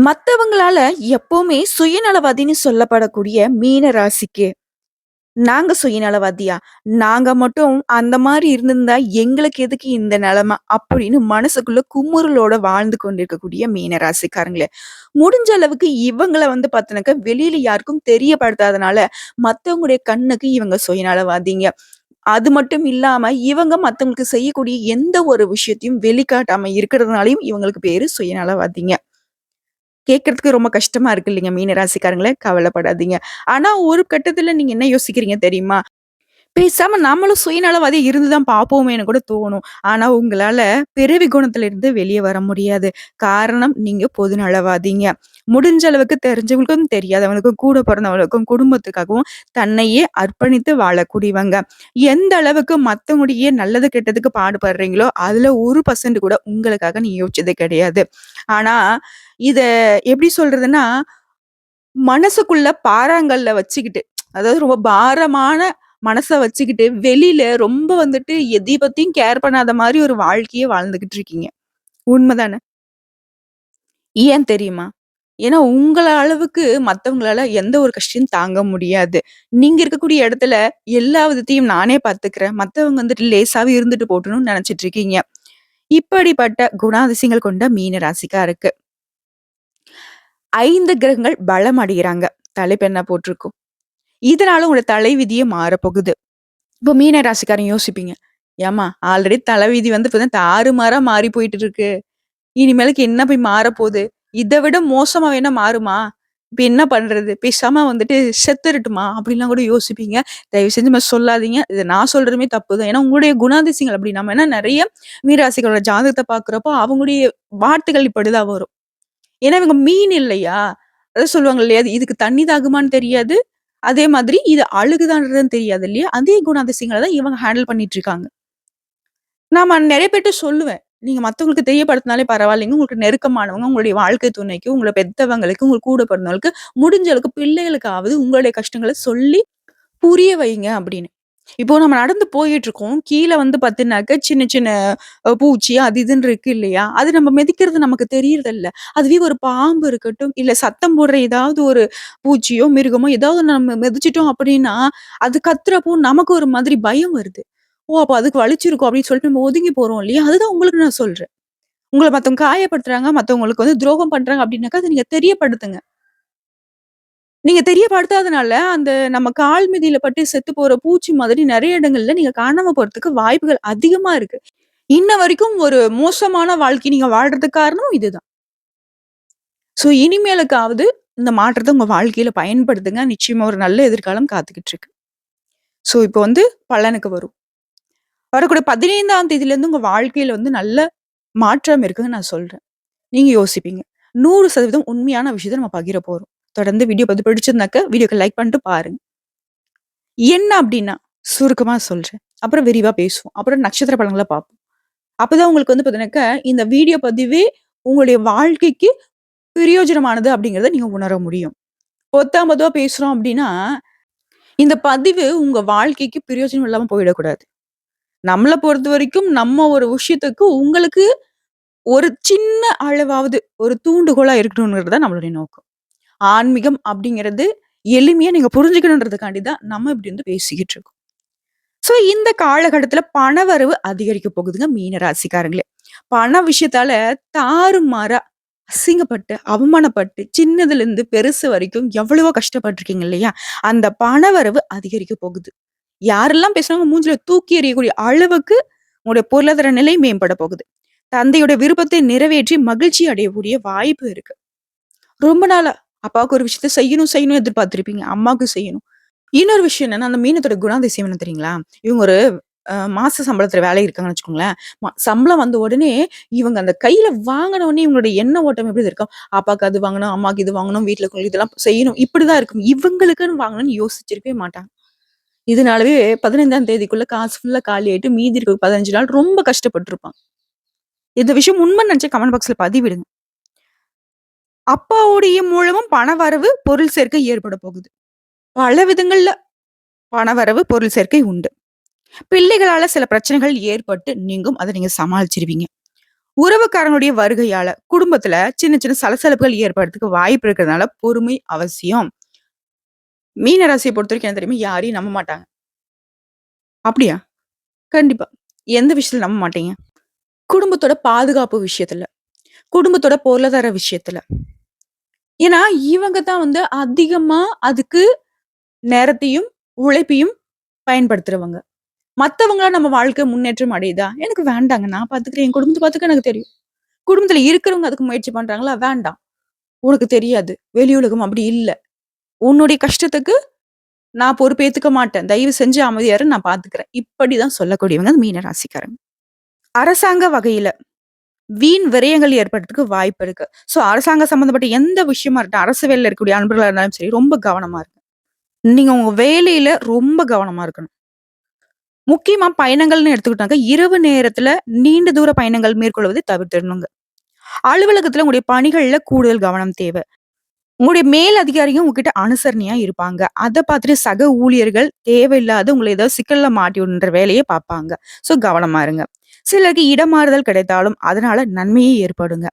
மத்தவங்களால எப்பவுமே சுயநலவாதின்னு சொல்லப்படக்கூடிய மீன ராசிக்கு, "நாங்க சுயநலவாதியா? நாங்க மட்டும் அந்த மாதிரி இருந்திருந்தா எங்களுக்கு எதுக்கு இந்த நிலைமை அப்படின்னு மனசுக்குள்ள குமுறலோட வாழ்ந்து கொண்டிருக்கக்கூடிய மீன ராசிக்காரங்களே. முடிஞ்ச அளவுக்கு இவங்களை வந்து பாத்தீனாக்கா, வெளியில யாருக்கும் தெரியப்படுத்தாதனால, மத்தவங்களுடைய கண்ணுக்கு இவங்க சுயநலவாதிங்க. அது மட்டும் இல்லாம, இவங்க மத்தவங்களுக்கு செய்யக்கூடிய எந்த ஒரு விஷயத்தையும் வெளிக்காட்டாம இருக்கிறதுனாலையும் இவங்களுக்கு பேரு சுயநலவாதிங்க. கேட்கறதுக்கு ரொம்ப கஷ்டமா இருக்கு இல்லைங்க மீன ராசிக்காரங்களே! கவலைப்படாதீங்க. ஆனா ஒரு கட்டத்துல நீங்க என்ன யோசிக்கிறீங்க தெரியுமா? பேசாம நம்மளும் சுயநலவாதியா இருந்து தான் பார்ப்போமேன்னு கூட தோணும். ஆனா உங்களால பிறவி குணத்திலிருந்து வெளியே வர முடியாது. காரணம் நீங்க பொதுநலவாதிங்க. முடிஞ்ச அளவுக்கு தெரிஞ்சவங்களுக்கும், தெரியாதவங்களுக்கும், கூட பிறந்தவங்களுக்கும் குடும்பத்துக்காகவும் தன்னையே அர்ப்பணித்து வாழக்கூடியவங்க. எந்த அளவுக்கு மத்தவங்களுடைய நல்லது, கெட்டதுக்கு பாடுபடுறீங்களோ, அதுல ஒரு பர்சன்ட் கூட உங்களுக்காக நீ யோசிச்சது கிடையாது. ஆனா, இத எப்படி சொல்றதுன்னா, மனசுக்குள்ள பாறாங்கல்ல வச்சுக்கிட்டு, அதாவது ரொம்ப பாரமான மனச வச்சுக்கிட்டு, வெளியில ரொம்ப வந்துட்டு எதை பத்தியும் கேர் பண்ணாத மாரி ஒரு வாழ்க்கைய வாழ்ந்துகிட்டு இருக்கீங்க. உண்மதானே? ஏன் தெரியுமா? ஏன்னா உங்கள அளவுக்கு மத்தவங்களால எந்த ஒரு கஷ்டத்தையும் தாங்க முடியாது. நீங்க இருக்கக்கூடிய இடத்துல எல்லா விதத்தையும் நானே பார்த்துக்கிறேன். மத்தவங்க வந்துட்டு லேசாவே இருந்துட்டு போட்டும்னு நெனச்சிட்டு இருக்கீங்க. இப்படிப்பட்ட குணாதிசயங்கள் கொண்ட மீன ராசிக்காருக்கு. ஐந்து கிரகங்கள் பலம் அடைகிறாங்க தலைப்பு என்ன போட்டிருக்கும்? இதனால உங்களோட தலைவிதியே மாறப்போகுது. இப்போ மீன ராசிக்காரன் யோசிப்பீங்க. ஏம்மா ஆல்ரெடி தலைவிதி வந்து இப்போதான் தாறுமாறா மாறி போயிட்டு இருக்கு. இனிமேலுக்கு என்ன போய் மாறப்போகுது இதை விட மோசமா வேணா மாறுமா? இப்ப என்ன பண்றது? பேசாம வந்துட்டு செத்துறட்டுமா? அப்படின்லாம் கூட யோசிப்பீங்க. தயவு செஞ்சு நம்ம சொல்லாதீங்க. இதை நான் சொல்றதுமே தப்பு தான். ஏன்னா உங்களுடைய குணாதிசயங்கள் அப்படி. நம்ம ஏன்னா நிறைய மீராசிகளோட ஜாதகத்தை பாக்குறப்போ அவங்களுடைய வார்த்தைகள் இப்படிதான் வரும். ஏன்னா இவங்க மீன் இல்லையா? அதான் சொல்லுவாங்க இல்லையா? இதுக்கு தண்ணி தாகுமான்னு தெரியாது. அதே மாதிரி இது அழுகுதான்றதுன்னு தெரியாது இல்லையா? அதே குணாதிசயங்களை தான் இவங்க ஹேண்டில் பண்ணிட்டு இருக்காங்க. நான் நிறைய பேர்ட்ட சொல்லுவேன். நீங்க மத்தவங்களுக்கு தெரியப்படுத்தினாலே பரவாயில்லைங்க. உங்களுக்கு நெருக்கமானவங்க, உங்களுடைய வாழ்க்கை துணைக்கு, உங்களை பெத்தவங்களுக்கு, உங்களுக்கு கூட பிறந்தவங்களுக்கு, முடிஞ்ச அளவுக்கு பிள்ளைகளுக்காவது உங்களுடைய கஷ்டங்களை சொல்லி புரிய வைங்க அப்படின்னு. இப்போ நம்ம நடந்து போயிட்டுருக்கோம். கீழ வந்து பார்த்தீங்கன்னாக்க சின்ன சின்ன அ பூச்சி அது இதுன்னு இருக்கு இல்லையா? அது நம்ம மிதிக்கிறது நமக்கு தெரியறதில்ல. அதுவே ஒரு பாம்பு இருக்கட்டும், இல்ல சத்தம் போடுற ஏதாவது ஒரு பூச்சியோ, மிருகமோ ஏதாவது நம்ம மிதிச்சுட்டோம் அப்படின்னா, அது கத்துறப்போ நமக்கு ஒரு மாதிரி பயம் வருது. ஓ! அப்ப அதுக்கு வலிச்சிருக்கும் அப்படின்னு சொல்லிட்டு நம்ம ஒதுங்கி போறோம் இல்லையா? அதுதான் உங்களுக்கு நான் சொல்றேன். உங்கள மத்தவங்க காயப்படுத்துறாங்க, மத்தவங்களுக்கு வந்து துரோகம் பண்றாங்க அப்படின்னாக்கா, அத நீங்க தெரியப்படுத்துங்க. நீங்க தெரியப்படுத்தாதனால, அந்த நம்ம கால் மிதியில பட்டு செத்து போற பூச்சி மாதிரி நெறைய இடங்கள்ல நீங்க காணாம போறதுக்கு வாய்ப்புகள் அதிகமா இருக்கு. இன்ன வரைக்கும் ஒரு மோசமான வாழ்க்கை நீங்க வாழ்றதுக்கு காரணம் இதுதான். ஸோ இனிமேலுக்காவது இந்த மாற்றத்த உங்க வாழ்க்கையில பயன்படுத்துங்க. நிச்சயமா ஒரு நல்ல எதிர்காலம் காத்துக்கிட்டு இருக்கு. ஸோ இப்போ வந்து பலனுக்கு வரும். வரக்கூடிய 15ஆம் தேதியிலேருந்து உங்க வாழ்க்கையில வந்து நல்ல மாற்றம் இருக்குன்னு நான் சொல்றேன். நீங்க யோசிப்பீங்க. 100% உண்மையான விஷயத்த நம்ம பகிர போறோம். தொடர்ந்து வீடியோ பார்த்து பிடிச்சிருந்தாக்க, வீடியோக்கு லைக் பண்ணிட்டு பாருங்க. என்ன அப்படின்னா சுருக்கமாக சொல்கிறேன் அப்புறம் விரிவாக பேசுவோம். அப்புறம் நட்சத்திர பழங்களை பார்ப்போம். அப்போதான் உங்களுக்கு வந்து பார்த்தீங்கன்னாக்க, இந்த வீடியோ பதிவே உங்களுடைய வாழ்க்கைக்கு பிரயோஜனமானது அப்படிங்கிறத நீங்கள் உணர முடியும். பொத்தாம் பொதுவாக பேசுகிறோம் அப்படின்னா இந்த பதிவு உங்கள் வாழ்க்கைக்கு பிரயோஜனம் இல்லாமல் போயிடக்கூடாது. நம்மளை பொறுத்த வரைக்கும் நம்ம ஒரு விஷயத்துக்கு உங்களுக்கு ஒரு சின்ன அளவாவது ஒரு தூண்டுகோலாக இருக்கணுங்கிறது தான் நம்மளுடைய நோக்கம். ஆன்மீகம் அப்படிங்கிறது எளிமையா நீங்க புரிஞ்சுக்கணுன்றதுக்காண்டி தான் நம்ம இப்படி வந்து பேசிக்கிட்டு இருக்கோம். ஸோ இந்த காலகட்டத்தில் பணவரவு அதிகரிக்க போகுதுங்க மீன ராசிக்காரங்களே. பண விஷயத்தால தாறுமாறா அசிங்கப்பட்டு, அவமானப்பட்டு, சின்னதுலேருந்து பெருசு வரைக்கும் எவ்வளவோ கஷ்டப்பட்டிருக்கீங்க இல்லையா? அந்த பணவரவு அதிகரிக்க போகுது. யாரெல்லாம் பேசுனாங்க மூஞ்சில தூக்கி எறியக்கூடிய அளவுக்கு உங்களுடைய பொருளாதார நிலை மேம்பட போகுது. தந்தையோட விருப்பத்தை நிறைவேற்றி மகிழ்ச்சி அடையக்கூடிய வாய்ப்பு இருக்கு. ரொம்ப நாளா அப்பாவுக்கு ஒரு விஷயத்த செய்யணும், செய்யணும் எதிர்பார்த்திருப்பீங்க. அம்மாவுக்கு செய்யணும். இன்னொரு விஷயம் என்னன்னா, அந்த மீனத்தோட குணாதிசயம் என்ன தெரியுங்களா? இவங்க ஒரு மாச சம்பளத்துல வேலை இருக்காங்கன்னு வச்சுக்கோங்களேன். சம்பளம் வந்த உடனே, இவங்க அந்த கையில வாங்குன உடனே இவங்களோட எண்ண ஓட்டம் எப்படி இருக்கும்? அப்பாவுக்கு அது வாங்கணும், அம்மாக்கு இது வாங்கணும், வீட்டுல இதெல்லாம் செய்யணும். இப்படிதான் இருக்கும். இவங்களுக்குன்னு வாங்கணும்னு யோசிச்சிருக்கவே மாட்டாங்க. இதனாலவே 15ஆம் தேதிக்குள்ள காசு ஃபுல்லா காலி ஆயிட்டு மீதி இருக்க 15 நாள் ரொம்ப கஷ்டப்பட்டிருப்பாங்க இந்த விஷயம் உண்மை நெனச்சா கமெண்ட் பாக்ஸ்ல பதிவிடுங்க. அப்பாவுடைய மூலமும் பணவரவு, பொருள் சேர்க்கை ஏற்பட போகுது. பல விதங்கள்ல பணவரவு, பொருள் சேர்க்கை உண்டு. பிள்ளைகளால சில பிரச்சனைகள் ஏற்பட்டு நீங்கும். அதை நீங்க சமாளிச்சிருவீங்க. உறவுக்காரனுடைய வருகையால குடும்பத்துல சின்ன சின்ன சலசலப்புகள் ஏற்படுறதுக்கு வாய்ப்பு இருக்கிறதுனால பொறுமை அவசியம். மீன பொறுத்த பொறுத்தவரைக்கும் என்ன தெரியுமா? யாரையும் நம்ப மாட்டாங்க. அப்படியா? கண்டிப்பா. எந்த விஷயத்துல நம்ப மாட்டீங்க? குடும்பத்தோட பாதுகாப்பு விஷயத்துல. குடும்பத்தோட பொருளாதார விஷயத்துல. ஏன்னா, இவங்க தான் வந்து அதிகமா அதுக்கு நேரத்தையும், உழைப்பையும் பயன்படுத்துறவங்க. மற்றவங்களா நம்ம வாழ்க்கை முன்னேற்றம் அடையுதா? எனக்கு வேண்டாங்க. நான் பாத்துக்கிறேன் என் குடும்பத்தை பார்த்துக்க எனக்கு தெரியும். குடும்பத்துல இருக்கிறவங்க அதுக்கு முயற்சி பண்றாங்களா? வேண்டாம். உனக்கு தெரியாது. வெளி உலகம் அப்படி இல்லை உன்னுடைய கஷ்டத்துக்கு நான் பொறுப்பேத்துக்க மாட்டேன். தயவு செஞ்சு அமைதியாரு நான் பாத்துக்கிறேன் இப்படிதான் சொல்லக்கூடியவங்க மீன ராசிக்காரங்க. அரசாங்க வகையில வீண் விரயங்கள் ஏற்படுறதுக்கு வாய்ப்பு இருக்கு. ஸோ அரசாங்க சம்மந்தப்பட்ட எந்த விஷயமா இருக்கட்டும், அரசு வேலையில் இருக்கக்கூடிய அன்பர்களாக இருந்தாலும் சரி, ரொம்ப கவனமா இருங்க. நீங்க உங்க வேலையில ரொம்ப கவனமா இருக்கணும். முக்கியமா பயணங்கள்னு எடுத்துக்கிட்டாங்க, இரவு நேரத்துல நீண்ட தூர பயணங்கள் மேற்கொள்வதை தவிர்த்திடணுங்க. அலுவலகத்துல உங்களுடைய பணிகள்ல கூடுதல் கவனம் தேவை. உங்களுடைய மேல் அதிகாரியும் உங்ககிட்ட அனுசரணையா இருப்பாங்க. அதை பார்த்துட்டு சக ஊழியர்கள் தேவையில்லாத உங்களை ஏதாவது சிக்கல்ல மாட்டி விடுன்ற வேலையை பார்ப்பாங்க. ஸோ கவனமா இருங்க. சிலருக்கு இடமாறுதல் கிடைத்தாலும் அதனால நன்மையே ஏற்படுங்க.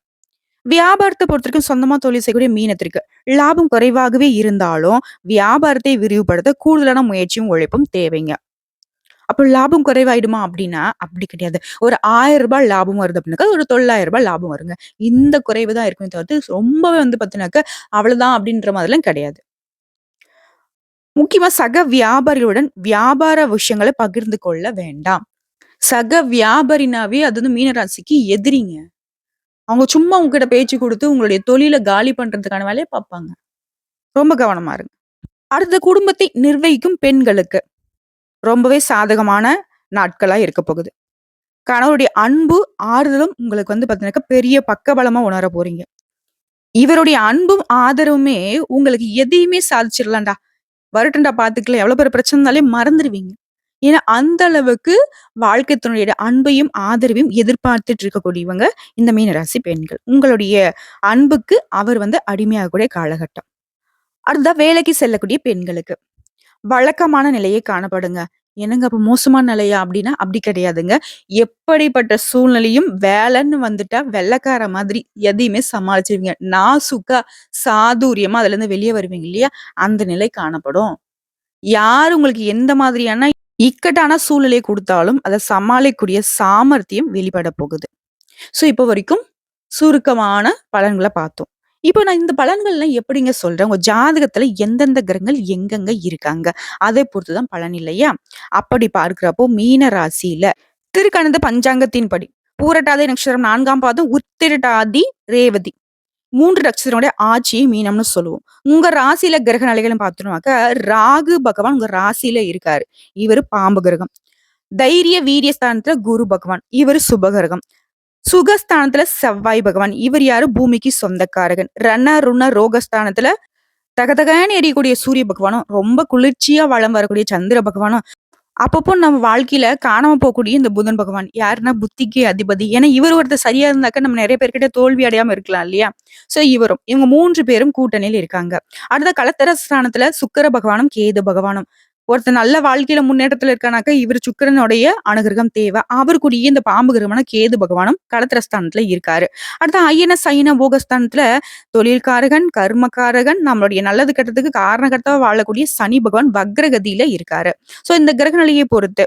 வியாபாரத்தை பொறுத்தவரைக்கும் சொந்தமா தொழில் செய்யக்கூடிய மீனத்திற்கு லாபம் குறைவாகவே இருந்தாலும், வியாபாரத்தை விரிவுபடுத்த கூடுதலான முயற்சியும், உழைப்பும் தேவைங்க. அப்போ லாபம் குறைவாயிடுமா அப்படின்னா, அப்படி கிடையாது. ஒரு ஆயிரம் ரூபாய் லாபம் வருது அப்படின்னாக்கா, ஒரு தொள்ளாயிரம் ரூபாய் லாபம் வருங்க. இந்த குறைவு தான் இருக்குமே தவிர்த்து, ரொம்பவே வந்து பார்த்தீங்கன்னாக்க அவ்வளோதான் அப்படின்ற மாதிரிலாம் கிடையாது. முக்கியமா சக வியாபாரிகளுடன் வியாபார விஷயங்களை பகிர்ந்து கொள்ள வேண்டாம். சக வியாபாரினாவே அது வந்து மீனராசிக்கு எதிரிங்க. அவங்க சும்மா உங்ககிட்ட பேச்சு கொடுத்து உங்களுடைய தொழிலை காலி பண்றதுக்கான வேலையை பார்ப்பாங்க. ரொம்ப கவனமா இருங்க. அடுத்த குடும்பத்தை நிர்வகிக்கும் பெண்களுக்கு ரொம்பவே சாதகமான நாட்களா இருக்க போகுது. கணவருடைய அன்பு, ஆறுதலும் உங்களுக்கு வந்து பார்த்தீங்கன்னாக்கா, பெரிய பக்கபலமா உணர போறீங்க. இவருடைய அன்பும், ஆதரவுமே உங்களுக்கு எதையுமே சாதிச்சிடலாம்டா. வருட்டண்டா பார்த்துக்கலாம். எவ்வளோ பெரிய பிரச்சனைனாலே மறந்துடுவீங்க ஏன்னா, அந்த அளவுக்கு வாழ்க்கை அன்பையும், ஆதரவையும் எதிர்பார்த்துட்டு இருக்கக்கூடியவங்க இந்த மீனராசி பெண்கள். உங்களுடைய அன்புக்கு அவர் வந்து அடிமையாகக்கூடிய காலகட்டம். அடுத்ததா வேலைக்கு செல்லக்கூடிய பெண்களுக்கு. வழக்கமான நிலையே காணப்படுங்க. என்னங்க அப்ப மோசமான நிலையா? அப்படின்னா, அப்படி கிடையாதுங்க. எப்படிப்பட்ட சூழ்நிலையும் வேலைன்னு வந்துட்டா வெள்ளைக்கார மாதிரி எதையுமே சமாளிச்சிருவீங்க நாசுக்கா சாதுரியமா அதுலருந்து வெளியே வருவீங்க இல்லையா? அந்த நிலை காணப்படும். யார் உங்களுக்கு எந்த மாதிரியான இக்கட்டான சூழ்நிலையை கொடுத்தாலும் அதை சமாளிக்கக்கூடிய சாமர்த்தியம் வெளிப்பட போகுது. ஸோ, இப்போ வரைக்கும் சுருக்கமான பலன்களை பார்த்தோம். இப்போ நான் இந்த பலன்கள்லாம் எப்படிங்க சொல்றேன்? உங்க ஜாதகத்துல எந்தெந்த கிரகங்கள் எங்கெங்க இருக்காங்க? அதை பொறுத்து தான் பலன் இல்லையா? அப்படி பார்க்கிறப்போ மீன ராசியில திருக்கணித பஞ்சாங்கத்தின்படி பூரட்டாதி நட்சத்திரம் நான்காம் பாதம், உத்திரட்டாதி, ரேவதி மூன்று நட்சத்திரங்களுடைய ஆட்சியை மீனம்னு சொல்லுவோம். உங்க ராசியில கிரக நிலைகள்னு பார்த்தோம்னாக்க ராகு பகவான் உங்க ராசியில இருக்காரு. இவரு பாம்பு கிரகம். தைரிய, வீரிய ஸ்தானத்துல குரு பகவான். இவரு சுபகிரகம். சுகஸ்தானத்துல செவ்வாய் பகவான். இவர் யாரு? பூமிக்கு சொந்தக்காரகன். ரண, ருண, ரோகஸ்தானத்துல தகதகன்னு எரியக்கூடிய சூரிய பகவானும், ரொம்ப குளிர்ச்சியா வளம் வரக்கூடிய சந்திர பகவானும், அப்பப்போ நம்ம வாழ்க்கையில காணாம போகக்கூடிய இந்த புதன் பகவான். யாருன்னா புத்திக்கு அதிபதி. ஏன்னா, இவர் ஒருத்தர் சரியா இருந்தாக்க நம்ம நிறைய பேர்கிட்ட தோல்வி அடையாம இருக்கலாம் இல்லையா? சோ இவரும். இவங்க மூன்று பேரும் கூட்டணியில இருக்காங்க. அடுத்த கலத்தர ஸ்தானத்துல சுக்கர பகவானும், கேது பகவானும். ஒருத்தர் நல்ல வாழ்க்கையில முன்னேற்றத்துல இருக்கானாக்கா, இவர் சுக்கிரனுடைய அனுகிரகம் தேவை. அவருக்குரிய இந்த பாம்பு கிரகமான கேது பகவானும் கலத்திர ஸ்தானத்துல இருக்காரு. அடுத்து அயன, சைன போகஸ்தானத்துல தொழில்காரகன், கர்மகாரகன், நம்மளுடைய நல்லது கெட்டதுக்கு காரணகர்த்தாவா வாழக்கூடிய சனி பகவான் வக்ரகதியில இருக்காரு. சோ இந்த கிரகநிலையை பொறுத்து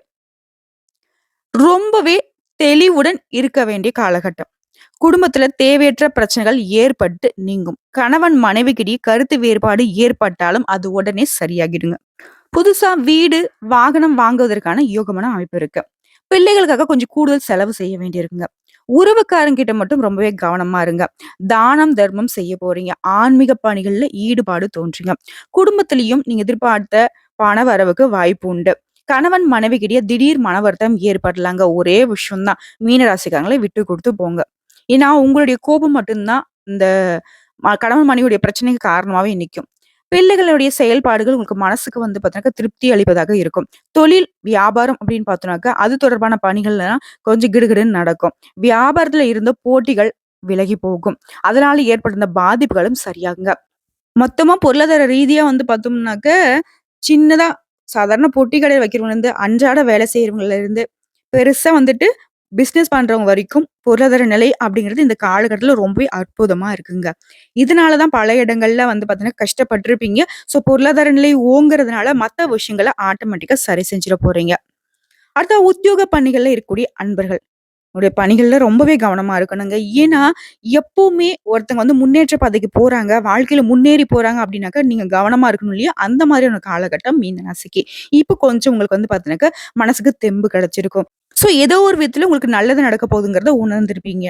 ரொம்பவே தெளிவுடன் இருக்க வேண்டிய காலகட்டம். குடும்பத்துல தேவையற்ற பிரச்சனைகள் ஏற்பட்டு நீங்கும். கணவன் மனைவிக்கிடையே கருத்து வேறுபாடு ஏற்பட்டாலும் அது உடனே சரியாகிடுங்க. புதுசா வீடு, வாகனம் வாங்குவதற்கான யோகமான அமைப்பு இருக்கு. பிள்ளைகளுக்காக கொஞ்சம் கூடுதல் செலவு செய்ய வேண்டியிருக்குங்க. உறவுக்காரங்கிட்ட மட்டும் ரொம்பவே கவனமா இருங்க. தானம், தர்மம் செய்ய போறீங்க. ஆன்மீக பணிகள்ல ஈடுபாடு தோன்றுங்க. குடும்பத்திலையும் நீங்க எதிர்பார்த்த பண வரவுக்கு வாய்ப்பு உண்டு. கணவன் மனைவிக்கிடையே திடீர் மன வருத்தம் ஏற்படலாங்க. ஒரே விஷயம் தான். மீன விட்டு கொடுத்து போங்க. ஏன்னா, உங்களுடைய கோபம் மட்டும்தான் இந்த கணவன் மனைவியுடைய பிரச்சனைக்கு காரணமாவே நிற்கும் பிள்ளைகளுடைய செயல்பாடுகள் உங்களுக்கு மனசுக்கு வந்து பார்த்தீங்கன்னாக்கா, திருப்தி அளிப்பதாக இருக்கும். தொழில், வியாபாரம் அப்படின்னு பார்த்தோம்னாக்கா, அது தொடர்பான பணிகள்லாம் கொஞ்சம் கிடுகிடுன்னு நடக்கும். வியாபாரத்துல இருந்த போட்டிகள் விலகி போகும். அதனால ஏற்படுத்த பாதிப்புகளும் சரியாகுங்க. மொத்தமா பொருளாதார ரீதியா வந்து பார்த்தோம்னாக்க, சின்னதா சாதாரண பொட்டி வைக்கிறவங்க இருந்து அன்றாட வேலை செய்றவங்கலேருந்து, பெருசா வந்துட்டு பிஸ்னஸ் பண்றவங்க வரைக்கும் பொருளாதார நிலை அப்படிங்கிறது இந்த காலகட்டத்தில் ரொம்பவே அற்புதமா இருக்குங்க. இதனால தான் பல இடங்கள்ல வந்து பார்த்தீங்கன்னா கஷ்டப்பட்டுருப்பீங்க. ஸோ பொருளாதார நிலை ஓங்கிறதுனால மற்ற விஷயங்களை ஆட்டோமேட்டிக்கா சரி செஞ்சிட போறீங்க. அடுத்த உத்தியோக பணிகள்ல இருக்கக்கூடிய அன்பர்கள். உங்களுடைய பணிகள்ல ரொம்பவே கவனமா இருக்கணுங்க. ஏன்னா, எப்பவுமே ஒருத்தங்க வந்து முன்னேற்ற பாதைக்கு போறாங்க, வாழ்க்கையில முன்னேறி போறாங்க அப்படின்னாக்கா, நீங்க கவனமா இருக்கணும் இல்லையா? அந்த மாதிரியான காலகட்டம் மீன ராசிக்கு. இப்போ கொஞ்சம் உங்களுக்கு வந்து பார்த்தீங்கன்னாக்கா, மனசுக்கு தெம்பு கிடைச்சிருக்கும். ஸோ ஏதோ ஒரு விதத்தில் உங்களுக்கு நல்லது நடக்க போகுதுங்கிறத உணர்ந்திருப்பீங்க.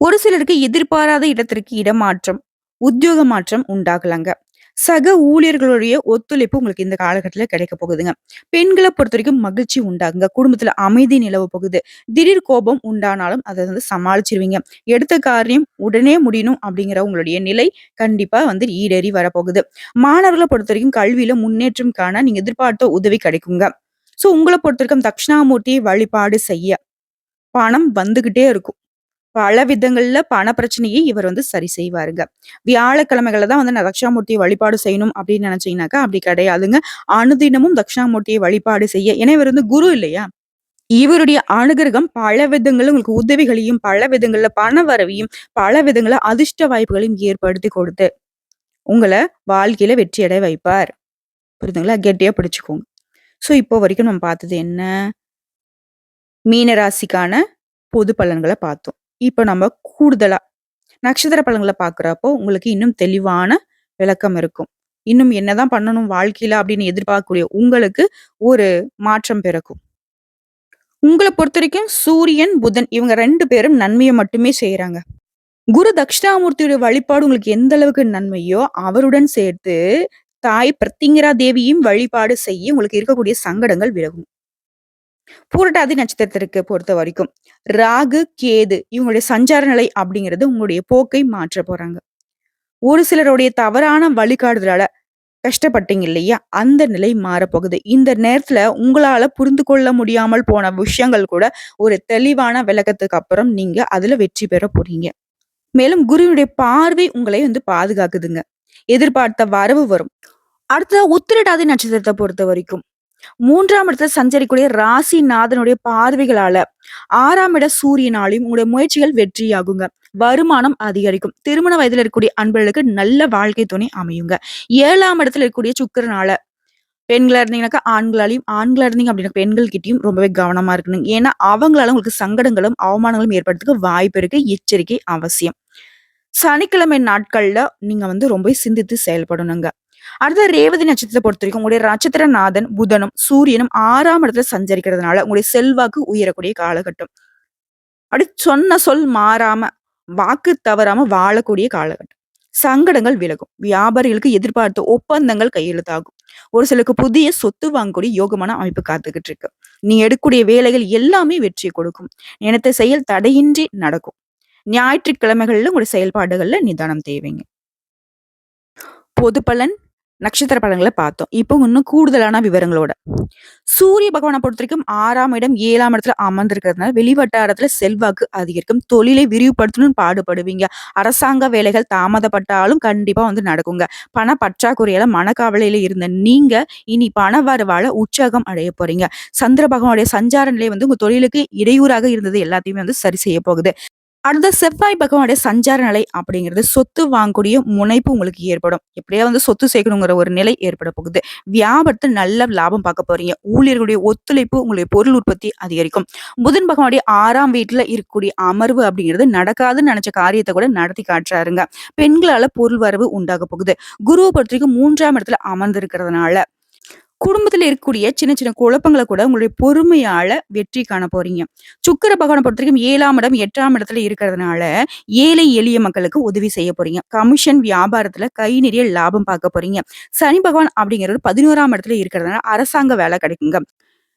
ஒரு சிலருக்கு எதிர்பாராத இடத்திற்கு இடமாற்றம், உத்தியோக மாற்றம் உண்டாகலாங்க. சக ஊழியர்களுடைய ஒத்துழைப்பு உங்களுக்கு இந்த காலகட்டத்தில் கிடைக்க போகுதுங்க. பெண்கள பொறுத்தவரைக்கும் மகிழ்ச்சி உண்டாகுங்க. குடும்பத்துல அமைதி நிலவ போகுது. திடீர் கோபம் உண்டானாலும் அதை வந்து சமாளிச்சிருவீங்க எடுத்த காரியம் உடனே முடியணும் அப்படிங்கிற உங்களுடைய நிலை கண்டிப்பா வந்து ஈடேறி வரப்போகுது. மாணவர்கள பொறுத்தவரைக்கும் கல்வியில முன்னேற்றம் காண நீங்க எதிர்பார்த்த உதவி கிடைக்குங்க. ஸோ உங்கள பொறுத்திருக்கும் தட்சிணாமூர்த்தியை வழிபாடு செய்ய பணம் வந்துகிட்டே இருக்கும். பல விதங்கள்ல பண பிரச்சனையை இவர் வந்து சரி செய்வாருங்க. வியாழக்கிழமைகள்ல தான் வந்து நான் வழிபாடு செய்யணும் அப்படின்னு நினைச்சீங்கன்னாக்கா, அப்படி கிடையாதுங்க. அனுதினமும் தட்சிணாமூர்த்தியை வழிபாடு செய்ய ஏன்னா இவர் வந்து குரு இல்லையா? இவருடைய அனுகிரகம் பல விதங்களில் உங்களுக்கு உதவிகளையும், பல விதங்கள்ல பண வரவையும், பல விதங்கள்ல அதிர்ஷ்ட வாய்ப்புகளையும் ஏற்படுத்தி கொடுத்து, உங்கள வாழ்க்கையில வெற்றியடைய வைப்பார். புரியுதுங்களா? கெட்டியா பிடிச்சுக்கோங்க. ஸோ இப்போ வரைக்கும் நம்ம பார்த்தது என்ன? மீன ராசிக்கான பொது பலன்களை பார்த்தோம். இப்போ நம்ம கூடுதலா நட்சத்திர பலன்களை பார்க்குறப்போ, உங்களுக்கு இன்னும் தெளிவான விளக்கம் இருக்கும். இன்னும் என்னதான் பண்ணணும் வாழ்க்கையில அப்படின்னு எதிர்பார்க்கக்கூடிய உங்களுக்கு ஒரு மாற்றம் பிறக்கும். உங்கள பொறுத்தவரைக்கும் சூரியன், புதன் இவங்க ரெண்டு பேரும் நன்மையை மட்டுமே செய்யறாங்க குரு தட்சிணாமூர்த்தியுடைய வழிபாடு உங்களுக்கு எந்த அளவுக்கு நன்மையோ, அவருடன் சேர்த்து தாய் பிரத்திங்கரா தேவியும் வழிபாடு செய்ய உங்களுக்கு இருக்கக்கூடிய சங்கடங்கள் விலகும். பூரட்டாதி நட்சத்திரத்திற்கு பொறுத்த வரைக்கும் ராகு, கேது இவங்களுடைய சஞ்சார நிலை அப்படிங்கிறது உங்களுடைய போக்கை மாற்ற போறாங்க. ஒரு சிலருடைய தவறான வழிகாட்டுதலால கஷ்டப்பட்டீங்க இல்லையா? அந்த நிலை மாறப்போகுது. இந்த நேரத்துல உங்களால புரிந்து கொள்ள முடியாமல் போன விஷயங்கள் கூட ஒரு தெளிவான விளக்கத்துக்கு அப்புறம் நீங்க அதுல வெற்றி பெற போறீங்க. மேலும் குருவினுடைய பார்வை உங்களை வந்து பாதுகாக்குதுங்க. எதிர்பார்த்த வரவு வரும். அடுத்ததா உத்திரட்டாதி பொறுத்த பொறுத்தவரைக்கும், மூன்றாம் இடத்துல சஞ்சரிக்கக்கூடிய ராசிநாதனுடைய பார்வைகளால ஆறாம் இட சூரியனாலையும் உங்களுடைய முயற்சிகள் வெற்றியாகுங்க. வருமானம் அதிகரிக்கும். திருமண வயதில் இருக்கக்கூடிய அன்பர்களுக்கு நல்ல வாழ்க்கை துணை அமையுங்க. ஏழாம் இடத்துல இருக்கக்கூடிய சுக்கிரனால பெண்களா இருந்தீங்கன்னாக்கா ஆண்களாலையும் ஆண்களா இருந்தீங்க அப்படின்னா பெண்கள் கிட்டயும் ரொம்பவே கவனமா இருக்கணும். ஏன்னா அவங்களால உங்களுக்கு சங்கடங்களும், அவமானங்களும் ஏற்படுறதுக்கு வாய்ப்பு இருக்கு. எச்சரிக்கை அவசியம். சனிக்கிழமை நாட்கள்ல நீங்க வந்து ரொம்ப சிந்தித்து செயல்படணுங்க. அடுத்த ரேவதி நட்சத்திரத்தை பொறுத்த வரைக்கும் உங்களுடைய நட்சத்திரநாதன் புதனும், சூரியனும் ஆறாம் இடத்துல சஞ்சரிக்கிறதுனால உங்களுடைய செல்வாக்கு உயரக்கூடிய காலகட்டம். அப்படி சொன்ன சொல் மாறாம, வாக்கு தவறாம வாழக்கூடிய காலகட்டம். சங்கடங்கள் விலகும். வியாபாரிகளுக்கு எதிர்பார்த்த ஒப்பந்தங்கள் கையெழுத்தாகும். ஒரு சிலருக்கு புதிய சொத்து வாங்கக்கூடிய யோகமான அமைப்பு காத்துக்கிட்டு இருக்கு. நீ எடுக்கக்கூடிய வேலைகள் எல்லாமே வெற்றி கொடுக்கும். நினைத்த செயல் தடையின்றி நடக்கும். ஞாயிற்றுக்கிழமைகளில் உங்களுடைய செயல்பாடுகளில் நிதானம் தேவைங்க. பொது பலன், நட்சத்திர பலன்களை பார்த்தோம். இப்போ இன்னும் கூடுதலான விவரங்களோட. சூரிய பகவான பொறுத்தவரைக்கும் 6ஆம் இடம், ஏழாம் இடத்துல அமர்ந்திருக்கிறதுனால வெளிவட்டாரத்துல செல்வாக்கு அதிகரிக்கும். தொழிலை விரிவுபடுத்தணும்னு பாடுபடுவீங்க. அரசாங்க வேலைகள் தாமதப்பட்டாலும் கண்டிப்பா வந்து நடக்குங்க. பண பற்றாக்குறையால மனக்கவலையில இருந்த நீங்க, இனி பண வரவால உற்சாகம் அடைய போறீங்க. சந்திர பகவானுடைய சஞ்சார நிலை வந்து உங்க தொழிலுக்கு இடையூறாக இருந்தது எல்லாத்தையுமே வந்து சரி செய்ய போகுது. அடுத்த செவ்வாய் பகவானுடைய சஞ்சார நிலை அப்படிங்கிறது சொத்து வாங்கக்கூடிய முனைப்பு உங்களுக்கு ஏற்படும். எப்படியா வந்து சொத்து சேர்க்கணுங்கிற ஒரு நிலை ஏற்பட போகுது. வியாபாரத்தில் நல்ல லாபம் பார்க்க போறீங்க. ஊழியர்களுடைய ஒத்துழைப்பு உங்களுடைய பொருள் உற்பத்தி அதிகரிக்கும். புதன் பகவானுடைய ஆறாம் வீட்டில் இருக்கக்கூடிய அமர்வு அப்படிங்கிறது நடக்காதுன்னு நினைச்ச காரியத்தை கூட நடத்தி காட்டுறாருங்க. பெண்களால பொருள் வரவு உண்டாக போகுது. குருவ பொறுத்தவரைக்கும் மூன்றாம் இடத்துல அமர்ந்திருக்கிறதுனால, குடும்பத்துல இருக்கக்கூடிய சின்ன சின்ன குழப்பங்களை கூட உங்களுடைய பொறுமையால வெற்றி காண போறீங்க. பகவானை பகவான பொறுத்தவரைக்கும் 7ஆம் இடம், எட்டாம் இடத்துல இருக்கிறதுனால, ஏழை எளிய மக்களுக்கு உதவி செய்ய போறீங்க. கமிஷன் வியாபாரத்துல கை நிறைய லாபம் பார்க்க போறீங்க. சனி பகவான் அப்படிங்கிறது 11ஆம் இடத்துல இருக்கிறதுனால அரசாங்க வேலை கிடைக்குங்க.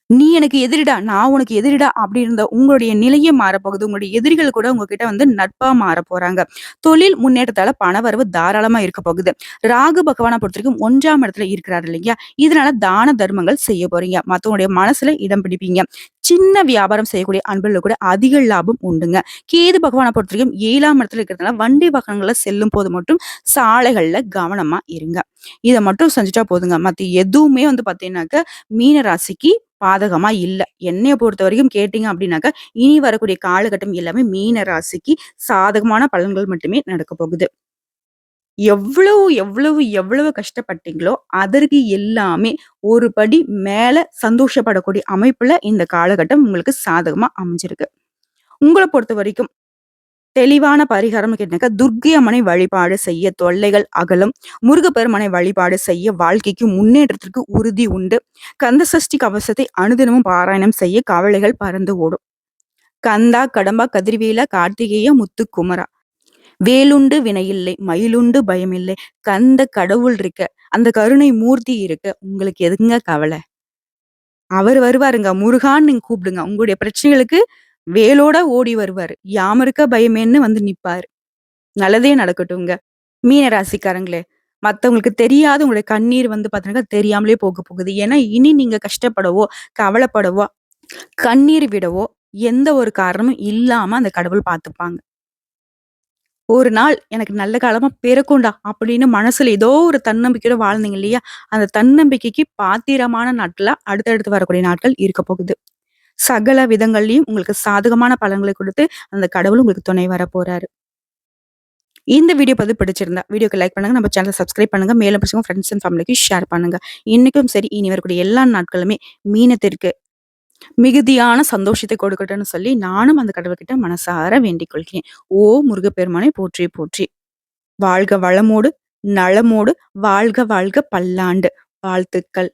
"நீ எனக்கு எதிரிடா, நான் உனக்கு எதிரிடா" அப்படி இருந்த உங்களுடைய நிலையே மாறப்போகுது. உங்களுடைய எதிரிகள் கூட உங்ககிட்ட வந்து நட்பா மாற போறாங்க. தொழில் முன்னேற்றத்தால பணவரவு தாராளமா இருக்க போகுது. ராகு பொறுத்த பொறுத்தவரைக்கும் ஒன்றாம் இடத்துல இருக்கிறாரு இல்லையா? இதனால தான தர்மங்கள் செய்ய போறீங்க. மத்தவங்களுடைய மனசுல இடம் பிடிப்பீங்க. சின்ன வியாபாரம் செய்யக்கூடிய அன்பர்களுக்கு கூட அதிக லாபம் உண்டுங்க. கேது பகவான பொறுத்தவரைக்கும் ஏழாம் இடத்துல இருக்கிறதுனால வண்டி வாகனங்கள்ல செல்லும்போது மட்டும் சாலைகள்ல கவனமா இருங்க. இதை மட்டும் செஞ்சுட்டா போதுங்க. மத்த எதுவுமே வந்து பாத்தீங்கன்னாக்க மீன ராசிக்கு பாதகமா இல்ல. என்னைய பொறுத்தவரைக்கும் கேட்டீங்க அப்படின்னாக்கா, இனி வரக்கூடிய காலகட்டம் எல்லாமே மீன ராசிக்கு சாதகமான பலன்கள் மட்டுமே நடக்க போகுது. எவ்வளவு, எவ்வளவு, எவ்வளவு கஷ்டப்பட்டீங்களோ, அதற்கு எல்லாமே ஒரு படி மேல சந்தோஷப்படக்கூடிய அமைப்புல இந்த காலகட்டம் உங்களுக்கு சாதகமா அமைஞ்சிருக்கு. உங்களை பொறுத்த வரைக்கும் தெளிவான பரிகாரம்னு கேட்டாக்க துர்க்கை அம்மனை வழிபாடு செய்ய தொல்லைகள் அகலும். முருகப்பெருமனை வழிபாடு செய்ய வாழ்க்கைக்கு முன்னேற்றத்திற்கு உறுதி உண்டு. கந்தசஷ்டி கவசத்தை அனுதினமும் பாராயணம் செய்ய கவலைகள் பறந்து ஓடும். கந்தா, கடம்பா, கதிர்வீல கார்த்திகேய முத்து குமரா வேலுண்டு வினையில்லை, மயிலுண்டு பயமில்லை. கந்த கடவுள் இருக்க, அந்த கருணை மூர்த்தி இருக்க, உங்களுக்கு எதுங்க கவலை? அவர் வருவாருங்க. முருகான்னு நீங்க கூப்பிடுங்க. உங்களுடைய பிரச்சனைகளுக்கு வேலோட ஓடி வருவாரு. யாமருக்க பயமேன்னு வந்து நிற்பார் நல்லதே நடக்கட்டும்ங்க மீன ராசிக்காரங்களே, மற்றவங்களுக்கு தெரியாத உங்களுடைய கண்ணீர் வந்து பார்த்தீங்கன்னா, தெரியாமலே போக போகுது. ஏன்னா, இனி நீங்க கஷ்டப்படவோ, கவலைப்படவோ, கண்ணீர் விடவோ எந்த ஒரு காரணமும் இல்லாம அந்த கடவுள் பார்த்துப்பாங்க. ஒரு நாள் எனக்கு நல்ல காலமா பிறக்கும்டா அப்படின்னு மனசுல ஏதோ ஒரு தன்னம்பிக்கையோட வாழ்ந்தீங்க இல்லையா? அந்த தன்னம்பிக்கைக்கு பாத்திரமான நாட்களா அடுத்தடுத்து வரக்கூடிய நாட்கள் இருக்க போகுது. சகல விதங்கள்லையும் உங்களுக்கு சாதகமான பலன்களை கொடுத்து, அந்த கடவுள் உங்களுக்கு துணை வர போறாரு இந்த வீடியோ பதிவு பிடிச்சிருந்தா, வீடியோக்கு லைக் பண்ணுங்க. நம்ம சேனலை சப்ஸ்கிரைப் பண்ணுங்க. மேலும் பிடிச்சவங்க ஃப்ரெண்ட்ஸ் அண்ட் ஃபேமிலிக்கு ஷேர் பண்ணுங்க. இன்னைக்கும் சரி, இனி வரக்கூடிய எல்லா நாட்களுமே மீனத்திற்கு மிகுதியான சந்தோஷத்தை கொடுக்கட்டும்னு சொல்லி, நானும் அந்த கடவுள்கிட்ட மனசார வேண்டிக் கொள்கிறேன். ஓ முருகப்பெருமானை போற்றி போற்றி. வாழ்க வளமோடு, நலமோடு, வாழ்க வாழ்க பல்லாண்டு. வாழ்த்துக்கள்.